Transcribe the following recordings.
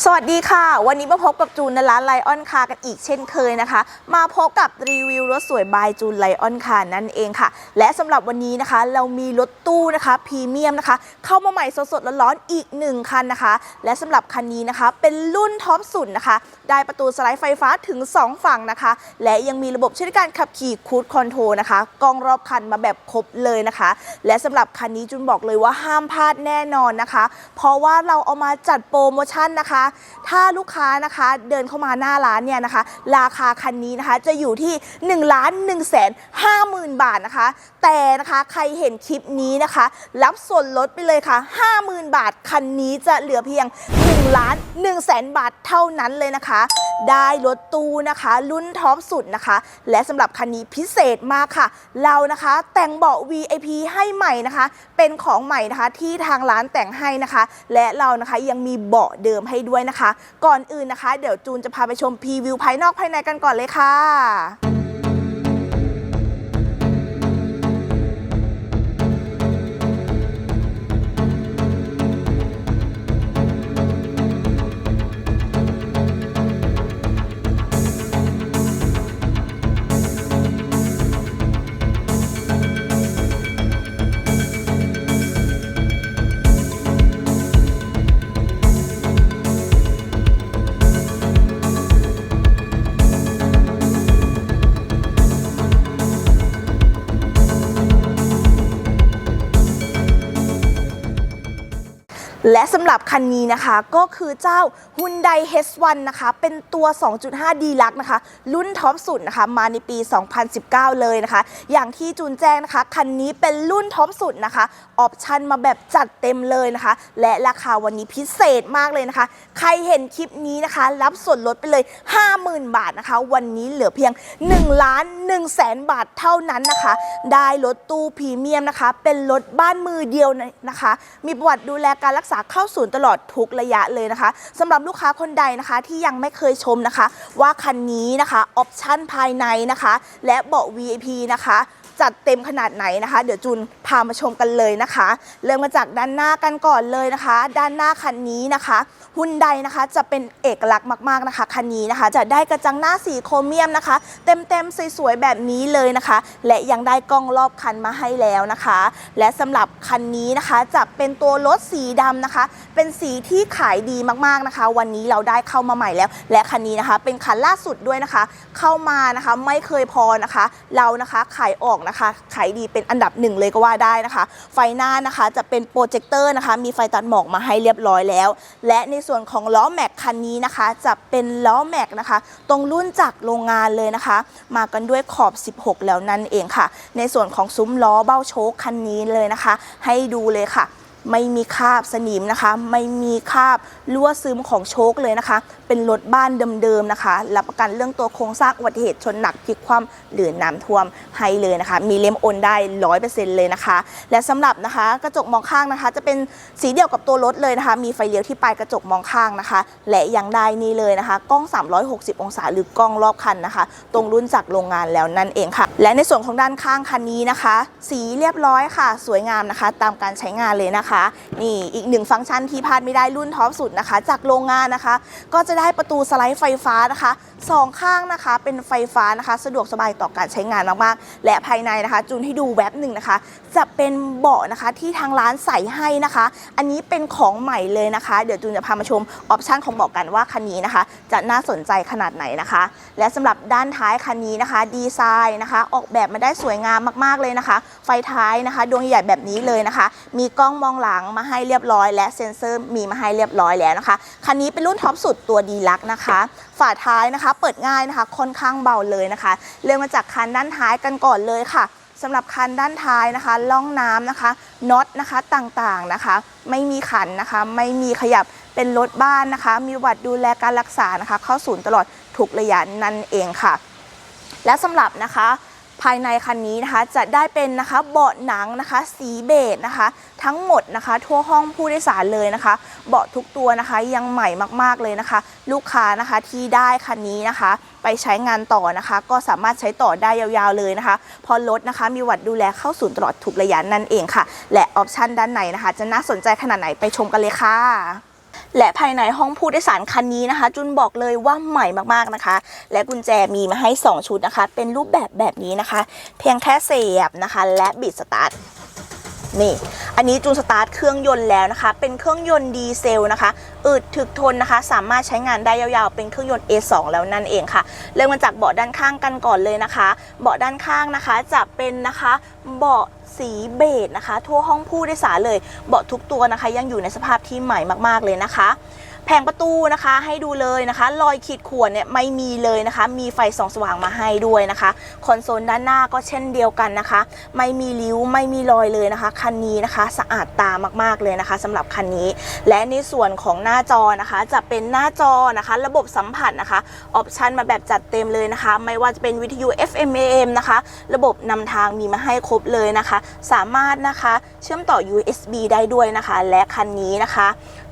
สวัสดีค่ะ วันนี้มาพบกับจูนในร้านไลออนคากันอีกเช่นเคยนะคะ มาพบกับรีวิวรถสวยบายจูนไลออนคานั่นเองค่ะ และสำหรับวันนี้นะคะ เรามีรถตู้นะคะพรีเมียมนะคะ เข้ามาใหม่สดๆร้อนๆอีกหนึ่งคันนะคะ และสำหรับคันนี้นะคะ เป็นรุ่นท็อปสุดนะคะ ได้ประตูสไลด์ไฟฟ้าถึง 2 ฝั่งนะคะ และยังมีระบบช่วยการขับขี่คูดคอนโทรนะคะกล้องรอบคันมาแบบครบเลยนะคะ และสำหรับคันนี้จุนบอกเลยว่าห้ามพลาดแน่นอนนะคะ เพราะว่าเราเอามาจัดโปรโมชั่นนะคะถ้าลูกค้านะคะเดินเข้ามาหน้าร้านเนี่ยนะคะ ราคาคันนี้นะคะจะอยู่ที่1ล้าน1แสน5หมื่นบาทนะคะ แต่นะคะใครเห็นคลิปนี้นะคะ รับส่วนลดไปเลยค่ะ 50,000 บาทคันนี้จะเหลือเพียง1 ล้าน1แสนบาทเท่านั้นเลยนะคะ ได้รถตู้นะคะ รุ่นท็อปสุดนะคะ และสำหรับคันนี้พิเศษมากค่ะ เรานะคะแต่งเบาะ VIP ให้ใหม่นะคะ เป็นของใหม่นะคะที่ทางร้านแต่งให้นะคะ และเรานะคะยังมีเบาะเดิมให้ด้วยนะคะ ก่อนอื่นนะคะ เดี๋ยวจูนจะพาไปชมพรีวิวภายนอกภายในกันก่อนเลยค่ะ และสำหรับคันนี้นะคะก็คือเจ้า Hyundai H1 นะคะ เป็นตัว 2.5 d ลักนะคะ รุ่นท็อปสุดนะคะ มาในปี 2019 เลยนะคะ อย่างที่จูนแจ้งนะคะ คันนี้เป็นรุ่นท็อปสุดนะคะ ออปชันมาแบบจัดเต็มเลยนะคะ และราคาวันนี้พิเศษมากเลยนะคะ ใครเห็นคลิปนี้นะคะ รับส่วนลดไปเลย 50,000 บาทนะคะ วันนี้เหลือเพียง1ล้าน1แสนบาทเท่านั้นนะคะ ได้รถตู้พรีเมียมนะคะ เป็นรถบ้านมือเดียวนะคะ มีประวัติดูแลการรักษาเข้าศูนย์ตลอดทุกระยะเลยนะคะสำหรับลูกค้าคนใดนะคะที่ยังไม่เคยชมนะคะ ว่าคันนี้นะคะออปชั่นภายในนะคะ และเบาะ VIP นะคะจัดเต็มขนาดไหนนะคะ เดี๋ยวจูนพามาชมกันเลยนะคะ เริ่มมาจากด้านหน้ากันก่อนเลยนะคะ ด้านหน้าคันนี้นะคะ ฮุนไดนะคะจะเป็นเอกลักษณ์มากๆนะคะคันนี้นะคะ จะได้กระจังหน้าสีโครเมียมนะคะ เต็มๆสวยๆแบบนี้เลยนะคะ และยังได้กล้องรอบคันมาให้แล้วนะคะ และสำหรับคันนี้นะคะจะเป็นตัวรถสีดำนะคะ เป็นสีที่ขายดีมากๆนะคะ วันนี้เราได้เข้ามาใหม่แล้ว และคันนี้นะคะ เป็นคันล่าสุดด้วยนะคะ เข้ามานะคะไม่เคยพอนะคะ เรานะคะขายออกนะคะขายดีเป็นอันดับหนึ่งเลยก็ว่าได้นะคะ ไฟหน้านะคะจะเป็นโปรเจคเตอร์นะคะ มีไฟตัดหมอกมาให้เรียบร้อยแล้ว และในส่วนของล้อแม็กคันนี้นะคะ จะเป็นล้อแม็กนะคะ ตรงรุ่นจากโรงงานเลยนะคะ มากันด้วยขอบ 16 แล้วนั่นเองค่ะ ในส่วนของซุ้มล้อเบ้าโชคคันนี้เลยนะคะ ให้ดูเลยค่ะ ไม่มีคราบสนิมนะคะ ไม่มีคราบรั่วซึมของโชคเลยนะคะ เป็นรถบ้านเดิมๆนะคะ รับประกันเรื่องตัวโครงสร้างอุบัติเหตุชนหนักพลิกคว่ำหรือน้ำท่วมให้เลยนะคะ มีเล่มโอนได้ร้อยเปอร์เซ็นต์เลยนะคะ และสำหรับนะคะกระจกมองข้างนะคะ จะเป็นสีเดียวกับตัวรถเลยนะคะ มีไฟเลี้ยวที่ปลายกระจกมองข้างนะคะ และยังได้นี่เลยนะคะ กล้อง 360 องศาหรือกล้องรอบคันนะคะ ตรงรุ่นจากโรงงานแล้วนั่นเองค่ะ และในส่วนของด้านข้างคันนี้นะคะ สีเรียบร้อยค่ะ สวยงามนะคะ ตามการใช้งานเลยนะคะนี่อีกหนึ่งฟังก์ชันที่พลาดไม่ได้รุ่นท็อปสุดนะคะ จากโรงงานนะคะ ก็จะได้ประตูสไลด์ไฟฟ้านะคะสองข้างนะคะเป็นไฟฟ้านะคะ สะดวกสบายต่อการใช้งานมากๆ และภายในนะคะ จูนให้ดูแวบหนึ่งนะคะ จะเป็นเบาะนะคะที่ทางร้านใส่ให้นะคะ อันนี้เป็นของใหม่เลยนะคะ เดี๋ยวจูนจะพามาชมออปชันของเบาะกันว่าคันนี้นะคะ จะน่าสนใจขนาดไหนนะคะ และสำหรับด้านท้ายคันนี้นะคะ ดีไซน์นะคะ ออกแบบมาได้สวยงามมากๆเลยนะคะ ไฟท้ายนะคะ ดวงใหญ่แบบนี้เลยนะคะ มีกล้องมองหลังมาให้เรียบร้อย และเซ็นเซอร์มีมาให้เรียบร้อยแล้วนะคะ คันนี้เป็นรุ่นท็อปสุดตัวดีลักนะคะ ฝาท้ายนะคะ เปิดง่ายนะคะค่อนข้างเบาเลยนะคะ เริ่มมาจากคันด้านท้ายกันก่อนเลยค่ะสำหรับคันด้านท้ายนะคะล่องน้ำนะคะน็อตนะคะต่างๆนะคะ ไม่มีขันนะคะ ไม่มีขยับเป็นรถบ้านนะคะ มีวัดดูแลการรักษานะคะ เข้าศูนย์ตลอดทุกระยะนั่นเองค่ะ และสำหรับนะคะ ภายในคันนี้นะคะจะได้เป็นนะคะเบาะหนังนะคะ สีเบจนะคะ ทั้งหมดนะคะ ทั่วห้องผู้โดยสารเลยนะคะ เบาะทุกตัวนะคะยังใหม่มากๆเลยนะคะ ลูกค้านะคะที่ได้คันนี้นะคะ ไปใช้งานต่อนะคะ ก็สามารถใช้ต่อได้ยาวๆเลยนะคะเพอรถนะคะมีวัดดูแลเข้าศูนย์ตลอดทุกระยะนั่นเองค่ะ และออปชันด้านในนะคะ จะน่าสนใจขนาดไหนไปชมกันเลยค่ะ และภายในห้องผู้โดยสารคันนี้นะคะ จุนบอกเลยว่าใหม่มากๆนะคะ และกุญแจมีมาให้ 2 ชุดนะคะ เป็นรูปแบบแบบนี้นะคะ เพียงแค่เสียบนะคะ และบิดสตาร์ท นี่ อันนี้จูนสตาร์ทเครื่องยนต์แล้วนะคะ เป็นเครื่องยนต์ดีเซลนะคะอึดถึกทนนะคะ สามารถใช้งานได้ยาวๆ เป็นเครื่องยนต์ A2 แล้วนั่นเองค่ะ เริ่มมาจากเบาะด้านข้างกันก่อนเลยนะคะ เบาะด้านข้างนะคะจะเป็นนะคะเบาะสีเบจนะคะ ทั่วห้องผู้โดยสารเลย เบาะทุกตัวนะคะ ยังอยู่ในสภาพที่ใหม่มากๆเลยนะคะ แผงประตูนะคะให้ดูเลยนะคะรอยขีดข่วนเนี่ยไม่มีเลยนะคะ มีไฟส่องสว่างมาให้ด้วยนะคะ คอนโซลด้านหน้าก็เช่นเดียวกันนะคะ ไม่มีริ้วไม่มีรอยเลยนะคะ คันนี้นะคะสะอาดตามากๆเลยนะคะสำหรับคันนี้ และในส่วนของหน้าจอนะคะ จะเป็นหน้าจอนะคะ ระบบสัมผัสนะคะออปชันมาแบบจัดเต็มเลยนะคะ ไม่ว่าจะเป็นวิทยุ FM AM นะคะ ระบบนำทางมีมาให้ครบเลยนะคะ สามารถนะคะเชื่อมต่อ USB ได้ด้วยนะคะ และคันนี้นะคะ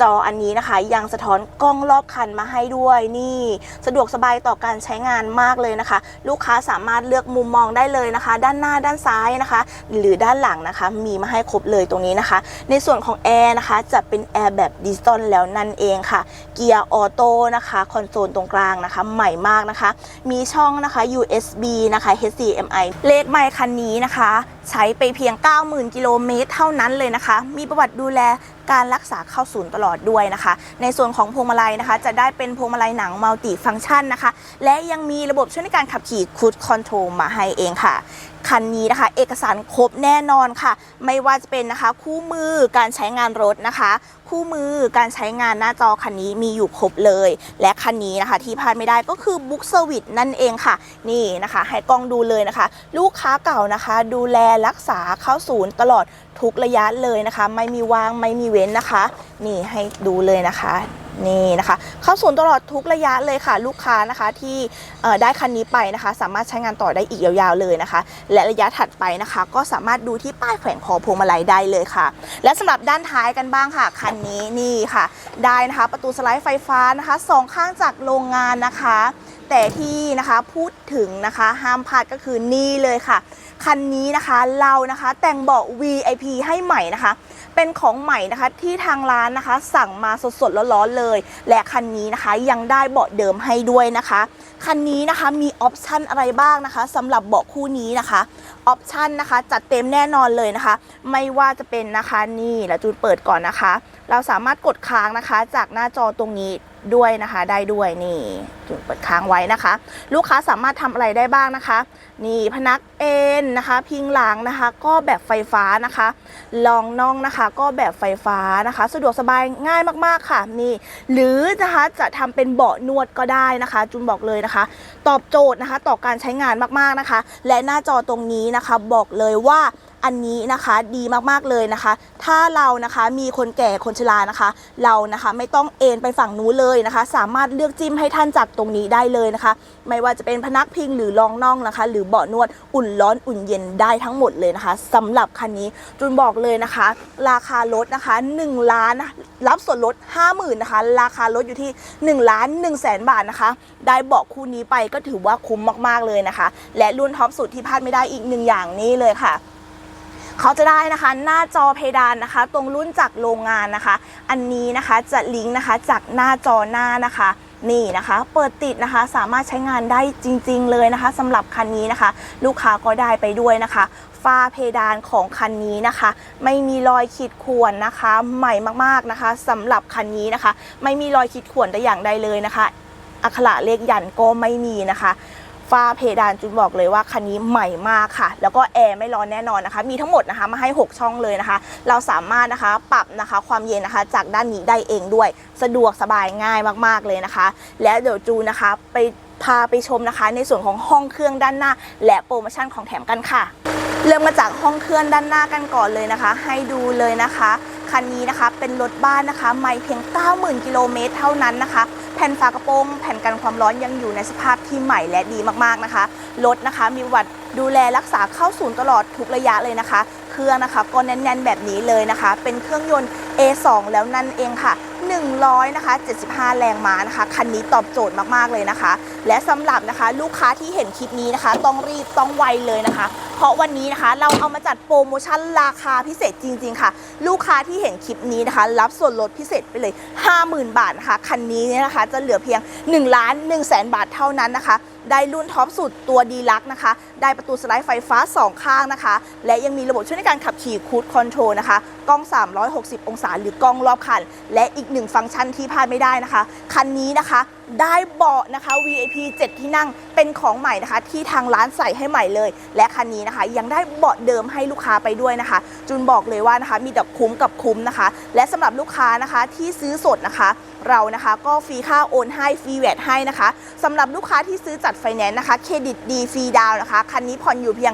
จออันนี้นะคะยังสะท้อนกล้องรอบคันมาให้ด้วยนี่ สะดวกสบายต่อการใช้งานมากเลยนะคะ ลูกค้าสามารถเลือกมุมมองได้เลยนะคะ ด้านหน้าด้านซ้ายนะคะ หรือด้านหลังนะคะ มีมาให้ครบเลยตรงนี้นะคะ ในส่วนของแอร์นะคะจะเป็นแอร์แบบดิจิตอลแล้วนั่นเองค่ะ เกียร์ออโต้นะคะคอนโซลตรงกลางนะคะ ใหม่มากนะคะ มีช่องนะคะ USB นะคะ HDMI เลขไมค์คันนี้นะคะ ใช้ไปเพียง 90,000 กิโลเมตรเท่านั้นเลยนะคะ มีประวัติดูแล การรักษาเข้าศูนย์ตลอดด้วยนะคะ ในส่วนของพวงมาลัยนะคะ จะได้เป็นพวงมาลัยหนังมัลติฟังก์ชันนะคะ และยังมีระบบช่วยในการขับขี่คูดคอนโทรลมาให้เองค่ะ คันนี้นะคะ เอกสารครบแน่นอนค่ะ ไม่ว่าจะเป็นนะคะ คู่มือการใช้งานรถนะคะ คู่มือการใช้งานหน้าจอคันนี้มีอยู่ครบเลย และคันนี้นะคะที่พลาดไม่ได้ก็คือบุ๊กเซอร์วิสนั่นเองค่ะ นี่นะคะ ให้กล้องดูเลยนะคะ ลูกค้าเก่านะคะ ดูแลรักษาเข้าศูนย์ตลอดทุกระยะเลยนะคะ ไม่มีวางไม่มีเว้นนะคะ นี่ให้ดูเลยนะคะ นี่นะคะเข้าศูนย์ตลอดทุกระยะเลยค่ะ ลูกค้านะคะที่ได้คันนี้ไปนะคะ สามารถใช้งานต่อได้อีกยาวๆเลยนะคะ และระยะถัดไปนะคะ ก็สามารถดูที่ป้ายแขวนคอพวงมาลัยได้เลยค่ะ และสำหรับด้านท้ายกันบ้างค่ะคันนี้นี่ค่ะ ได้นะคะประตูสไลด์ไฟฟ้านะคะสองข้างจากโรงงานนะคะ แต่ที่นะคะพูดถึงนะคะห้ามพลาดก็คือนี่เลยค่ะ คันนี้นะคะเรานะคะแต่งเบาะ VIP ให้ใหม่นะคะ เป็นของใหม่นะคะที่ทางร้านนะคะ สั่งมาสดๆร้อนๆเลย และคันนี้นะคะยังได้เบาะเดิมให้ด้วยนะคะ คันนี้นะคะมีออปชันอะไรบ้างนะคะสำหรับเบาะคู่นี้นะคะออปชันนะคะจัดเต็มแน่นอนเลยนะคะ ไม่ว่าจะเป็นนะคะนี่แล้วจูนเปิดก่อนนะคะ เราสามารถกดค้างนะคะจากหน้าจอตรงนี้ ด้วยนะคะ ได้ด้วยนี่จุดเปิดค้างไว้นะคะ ลูกค้าสามารถทำอะไรได้บ้างนะคะ นี่พนักเอ็นนะคะ พิงหลังนะคะ ก็แบบไฟฟ้านะคะรองน่องนะคะ ก็แบบไฟฟ้านะคะ สะดวกสบายง่ายมากๆค่ะนี่ หรือนะคะจะทำเป็นเบาะนวดก็ได้นะคะ จุนบอกเลยนะคะ ตอบโจทย์นะคะ ต่อการใช้งานมากๆนะคะ และหน้าจอตรงนี้นะคะ บอกเลยว่า อันนี้นะคะดีมากๆเลยนะคะ ถ้าเรานะคะมีคนแก่คนชรานะคะ เรานะคะไม่ต้องเอนไปฝั่งนู้นเลยนะคะ สามารถเลือกจิ้มให้ท่านจากตรงนี้ได้เลยนะคะ ไม่ว่าจะเป็นพนักพิงหรือรองน่องนะคะ หรือเบาะนวดอุ่นร้อนอุ่นเย็นได้ทั้งหมดเลยนะคะสำหรับคันนี้จุนบอกเลยนะคะ ราคารถนะคะ1ล้านรับส่วนลด 50,000นะคะราคารถอยู่ที่ 1 ล้าน1แสนบาทนะคะ ได้เบาะคู่นี้ไปก็ถือว่าคุ้มมากๆเลยนะคะ และรุ่นท็อปสุดที่พลาดไม่ได้อีกหนึ่งอย่างนี้เลยค่ะ เขาจะได้นะคะหน้าจอเพดานนะคะ ตรงรุ่นจากโรงงานนะคะ อันนี้นะคะจะลิงก์นะคะจากหน้าจอหน้านะคะนี่นะคะ เปิดติดนะคะสามารถใช้งานได้จริง ๆ เลยนะคะสำหรับคันนี้นะคะ ลูกค้าก็ได้ไปด้วยนะคะฝ้าเพดานของคันนี้นะคะ ไม่มีรอยขีดข่วนนะคะ ใหม่มากๆนะคะสำหรับคันนี้นะคะ ไม่มีรอยขีดข่วนแต่อย่างใดเลยนะคะอักขระเลขยันก็ไม่มีนะคะ ฝ้าเพดานจุนบอกเลยว่าคันนี้ใหม่มากค่ะ แล้วก็แอร์ไม่ร้อนแน่นอนนะคะ มีทั้งหมดนะคะมาให้ 6 ช่องเลยนะคะ เราสามารถนะคะปรับนะคะความเย็นนะคะ จากด้านนี้ได้เองด้วย สะดวกสบายง่ายมากๆเลยนะคะ และเดี๋ยวจูนนะคะไปพาไปชมนะคะ ในส่วนของห้องเครื่องด้านหน้า และโปรโมชั่นของแถมกันค่ะ เริ่มมาจากห้องเครื่องด้านหน้ากันก่อนเลยนะคะ ให้ดูเลยนะคะ คันนี้นะคะ เป็นรถบ้านนะคะไม่เพียง 90,000 กิโลเมตรเท่านั้นนะคะ แผ่นฝากระโปรงแผ่นกันความร้อนยังอยู่ในสภาพที่ใหม่และดีมากๆนะคะ รถนะคะมีวัติดูแลรักษาเข้าศูนย์ตลอดทุกระยะเลยนะคะ เครื่องนะคะก็แน่นๆแบบนี้เลยนะคะ เป็นเครื่องยนต์ A2 แล้วนั่นเองค่ะ 100นะคะ75 แรงม้านะคะ คันนี้ตอบโจทย์มากๆเลยนะคะ และสำหรับนะคะลูกค้าที่เห็นคลิปนี้นะคะ ต้องรีบต้องไวเลยนะคะ เพราะวันนี้นะคะ เราเอามาจัดโปรโมชั่นราคาพิเศษจริง ๆ ค่ะ ลูกค้าที่เห็นคลิปนี้นะคะ รับส่วนลดพิเศษไปเลย 50,000 บาทนะคะคันนี้เนี่ยนะคะ จะเหลือเพียง1ล้าน1แสนบาทเท่านั้นนะคะ ได้รุ่นท็อปสุดตัวดีลักนะคะ ได้ประตูสไลด์ไฟฟ้า 2 ข้างนะคะ และยังมีระบบช่วยในการขับขี่คูดคอนโทรลนะคะ กล้อง 360 องศา หรือกล้องรอบคัน และอีกหนึ่งฟังก์ชันที่พลาดไม่ได้นะคะ คันนี้นะคะได้เบาะนะคะ VIP 7 ที่นั่งเป็นของใหม่นะคะ ที่ทางร้านใส่ให้ใหม่เลย และคันนี้นะคะ ยังได้เบาะเดิมให้ลูกค้าไปด้วยนะคะ จุนบอกเลยว่านะคะ มีแต่คุ้มกับคุ้มนะคะ และสำหรับลูกค้านะคะที่ซื้อสดนะคะ เรานะคะก็ฟรีค่าโอนให้ฟรีแวดให้นะคะสำหรับลูกค้าที่ซื้อจัดไฟแนนซ์นะคะ เครดิตดีฟรีดาวนะคะ คันนี้ผ่อนอยู่เพียง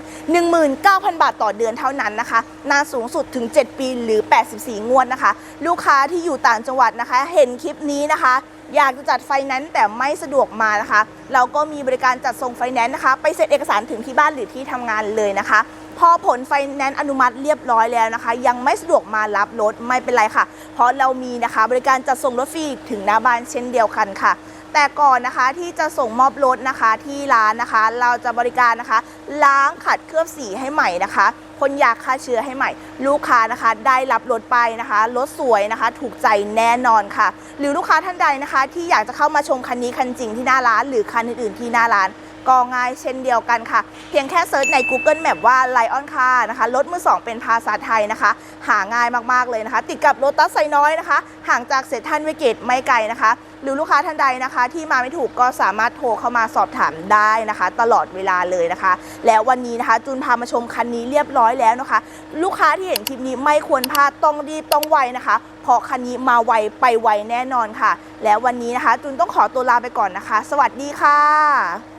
19,000 บาทต่อเดือนเท่านั้นนะคะ นานสูงสุดถึง 7 ปีหรือ 84 งวดนะคะ ลูกค้าที่อยู่ต่างจังหวัดนะคะ เห็นคลิปนี้นะคะ อยากจะจัดไฟแนนซ์แต่ไม่สะดวกมานะคะ เราก็มีบริการจัดส่งไฟแนนซ์นะคะ ไปเซ็นเอกสารถึงที่บ้านหรือที่ทำงานเลยนะคะพอผลไฟแนนซ์อนุมัติเรียบร้อยแล้วนะคะ ยังไม่สะดวกมารับรถไม่เป็นไรค่ะ เพราะเรามีนะคะ บริการจัดส่งรถฟรีถึงหน้าบ้านเช่นเดียวกันค่ะ แต่ก่อนนะคะที่จะส่งมอบรถนะคะที่ร้านนะคะ เราจะบริการนะคะ ล้างขัดเคลือบสีให้ใหม่นะคะพ่นยาฆ่าเชื้อให้ใหม่ ลูกค้านะคะ ได้รับรถไปนะคะรถสวยนะคะ ถูกใจแน่นอนค่ะ หรือลูกค้าท่านใดนะคะ ที่อยากจะเข้ามาชมคันนี้คันจริงที่หน้าร้าน หรือคันอื่นๆที่หน้าร้านก็ง่ายเช่นเดียวกันค่ะ เพียงแค่เซิร์ชใน Google Map ว่า Lion Car นะคะรถมือสองเป็นภาษาไทยนะคะ หาง่ายมากๆเลยนะคะ ติดกับโ o ตัสไซน้อยนะคะ ห่างจากเซนทันเวเกตไม่ไกลนะคะ หรือลูกค้าท่านใดนะคะ ที่มาไม่ถูกก็สามารถโทรเข้ามาสอบถามได้นะคะ ตลอดเวลาเลยนะคะ แล้ววันนี้นะคะจูนพามาชมคันนี้เรียบร้อยแล้วนะคะ ลูกค้าที่เห็นคลิปนี้ไม่ควรพลาดต้องรีบต้องไวนะคะเพราะคันนี้มาไวไปไวแน่นอนค่ะ แล้ววันนี้นะคะจูนต้องขอตัวลาไปก่อนนะคะ สวัสดีค่ะ